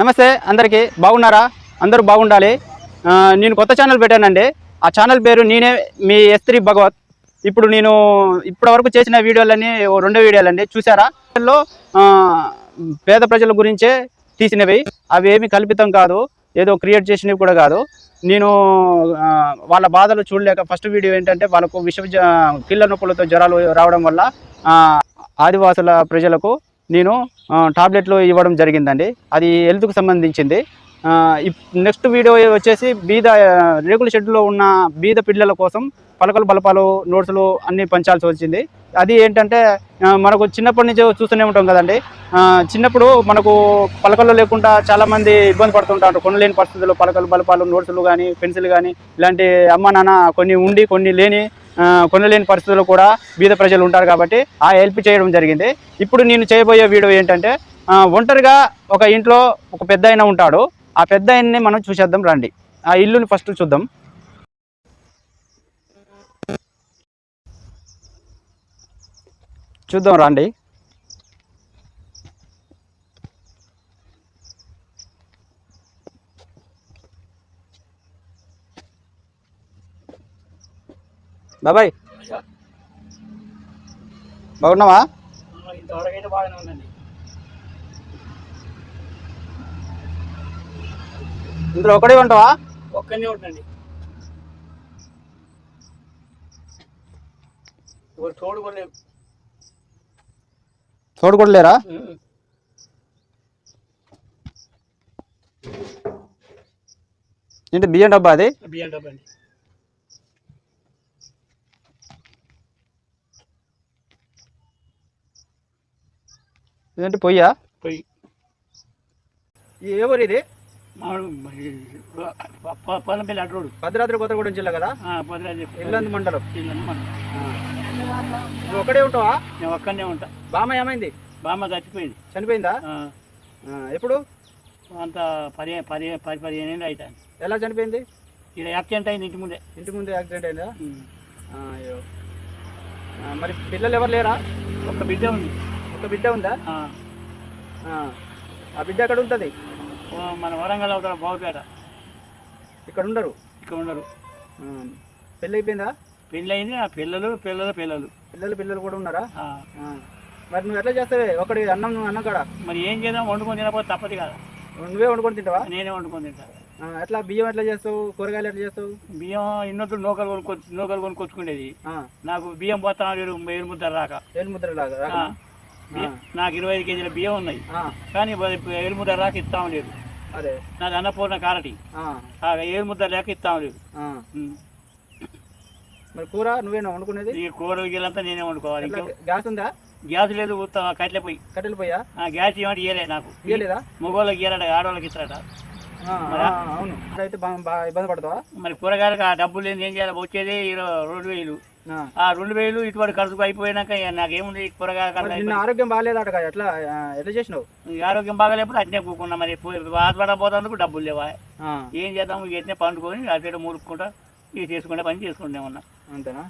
నమస్తే అందరికీ బాగున్నారా? అందరూ బాగుండాలి. నేను కొత్త ఛానల్ పెట్టానండి. ఆ ఛానల్ పేరు నేనే మీ ఎస్త్రీ భగవత్. ఇప్పుడు నేను ఇప్పటి వరకు చేసిన వీడియోలన్నీ ఓ రెండో వీడియోలండి. చూసారా వీటిల్లో, పేద ప్రజల గురించే తీసినవి. అవి ఏమి కల్పితం కాదు. ఏదో క్రియేట్ చేసినవి కూడా కాదు. నేను వాళ్ళ బాధలు చూడలేక ఫస్ట్ వీడియో ఏంటంటే వాళ్ళకు విష కిళ్ళ నొప్పులతో జ్వరాలు రావడం వల్ల ఆదివాసుల ప్రజలకు నేను టాబ్లెట్లు ఇవ్వడం జరిగిందండి. అది హెల్త్కు సంబంధించింది. నెక్స్ట్ వీడియో వచ్చేసి బీద రేకుల షెడ్లో ఉన్న బీద పిల్లల కోసం పలకలు బలపాలు నోట్స్లు అన్నీ పంచాల్సి వచ్చింది అది ఏంటంటే మనకు చిన్నప్పటి నుంచి చూస్తూనే ఉంటాం కదండి. చిన్నప్పుడు మనకు పలకలు లేకుండా చాలామంది ఇబ్బంది పడుతుంటారు. కొనలేని పరిస్థితుల్లో పలకలు బలపాలు నోట్సులు కానీ పెన్సిల్ కానీ ఇలాంటి అమ్మ నాన్న కొన్ని ఉండి కొన్ని లేని కొనలేని పరిస్థితుల్లో కూడా బీద ప్రజలు ఉంటారు కాబట్టి ఆ హెల్ప్ చేయడం జరిగింది. ఇప్పుడు నేను చేయబోయే వీడియో ఏంటంటే ఒంటరిగా ఒక ఇంట్లో ఒక పెద్ద ఉంటాడు. ఆ పెద్ద ఆయన్ని మనం చూసేద్దాం రండి. ఆ ఇల్లుని ఫస్ట్ చూద్దాం. చూద్దాం రండి. బాబాయ్. బాగున్నావా? ఇందులో ఒకడే ఉంటావా ఒక్కనే ఇప్పుడు తోడు కూడా తోడు కూడా లేరా? ఏంటి బియ్యం డబ్బా అది? బియ్యం డబ్బు అండి. ఏంటి పొయ్యా? పోయి ఏ ఊరు ఇది? అడ్రోడు భద్రాద్రి కొత్తగూడెం జిల్లా కదా? ఇల్లందు మండలం. మనం నువ్వు ఒకడే ఉంటావా? నేను ఒక్కనే ఉంటా. బామ్మ ఏమైంది? బామ్మ చచ్చిపోయింది. చనిపోయిందా? ఎప్పుడు? అంత పది పది పది పదిహేను ఏళ్ళు అవుతాను ఎలా చనిపోయింది? ఇక్కడ యాక్సిడెంట్ అయింది ఇంటి ముందే. ఇంటి ముందు యాక్సిడెంట్ అయిందా? అయ్యో. మరి పిల్లలు ఎవరు లేరా? ఒక్క బిడ్డ ఉంది. ఒక బిడ్డ ఉందా? ఆ, బిడ్డ ఎక్కడ ఉంటుంది? మన వరంగల్ అవుతాడు బావుపేట. ఇక్కడ ఉండరు? ఇక్కడ ఉండరు. పెళ్ళి అయిపోయిందా పెళ్ళి అయింది ఆ పిల్లలు పిల్లలు పిల్లలు. పిల్లలు పిల్లలు కూడా ఉన్నారా? మరి నువ్వు ఎట్లా చేస్తావే? ఒకటి అన్నం నువ్వు అన్నం కాడ? మరి ఏం చేద్దాం? వండుకొని తినకపోతే తప్పదు కదా. నువ్వే వండుకొని తింటావా? నేనే వండుకొని తింటా. ఎట్లా? బియ్యం ఎట్లా చేస్తావు? కూరగాయలు ఎట్లా చేస్తావు? బియ్యం ఇన్నొద్దు నూకలు కొనుక్కొచ్చి నూకలు కొనుక్కొచ్చుకునేది నాకు బియ్యం పోతా ఏడు ఏడు ముద్ద రాక. ఏలు ముద్ర? బియ్యం- నాకు ఇరవై ఐదు కేజీల బియ్యం ఉన్నాయి. కానీ ఏడు ముద్ద రాక ఇస్తాం లేదు. అదే. నాది అన్నపూర్ణ కారటి ముద్ద లేక ఇస్తాం లేదు. మరి కూర నువ్వేనా వండుకునేది? ఈ కూర గీలంతా నేనే వండుకోవాలి. గ్యాస్ ఉందా? గ్యాస్ లేదు కట్టెల పోయి కట్టెలు పోయా గ్యాస్ ఏమంటే ఇయ్యలే నాకు. ఇయ్యలేదా? మగవాళ్ళకి ఇయ్యారట ఆడవాళ్ళకి ఇస్తారట. అవును. అయితే ఇబ్బంది పడతావా? మరి కూరగాయలకు ఆ డబ్బులు ఏం చేయాలి? వచ్చేది ఇరవై రెండు వేలు. ఆ. రెండు వేలు ఇటువంటి ఖర్చుకు అయిపోయినాక నాకేముంది? కూరగాయల ఆరోగ్యం బాగాలేదట కదా ఎట్లా ఎట్లా చేసినావు? ఆరోగ్యం బాగాలేకపోతే అట్నే కూకున్నా మరి బాధపడబోతందుకు డబ్బులు లేవా? ఏం చేద్దాం? ఎట్నే పండుకొని అటు మురుక్కుంటా ఇక చేసుకుంటే పని చేసుకుంటే ఉన్నా అంతేనా.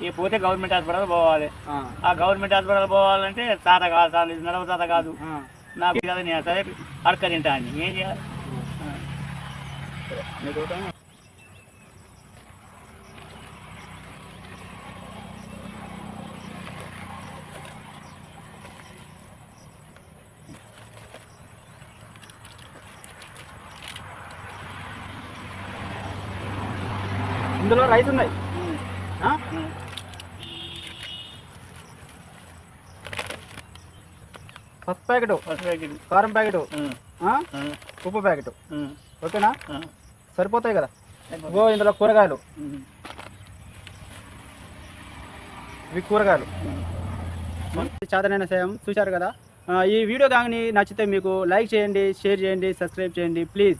ఇక పోతే గవర్నమెంట్ హాస్పిటల్ పోవాలి. ఆ, గవర్నమెంట్ హాస్పిటల్ పోవాలంటే తాత కాదు తాత ఇది నడవ తాత కాదు. నాకు కదా నేను సరే అడక తింటా అని. ఏం చేయాలి? ఇందులో రైస్ ఉన్నాయి. పసుపు ప్యాకెట్ ప్యాకెట్. కారం ప్యాకెట్. ఉప్పు ప్యాకెట్. ఓకేనా. సరిపోతాయి కదా? ఇగో ఇందులో కూరగాయలు. ఇవి కూరగాయలు. చాదనైన సేవం. చూశారు కదా? ఈ వీడియో కానీ నచ్చితే మీకు లైక్ చేయండి షేర్ చేయండి సబ్స్క్రైబ్ చేయండి. ప్లీజ్.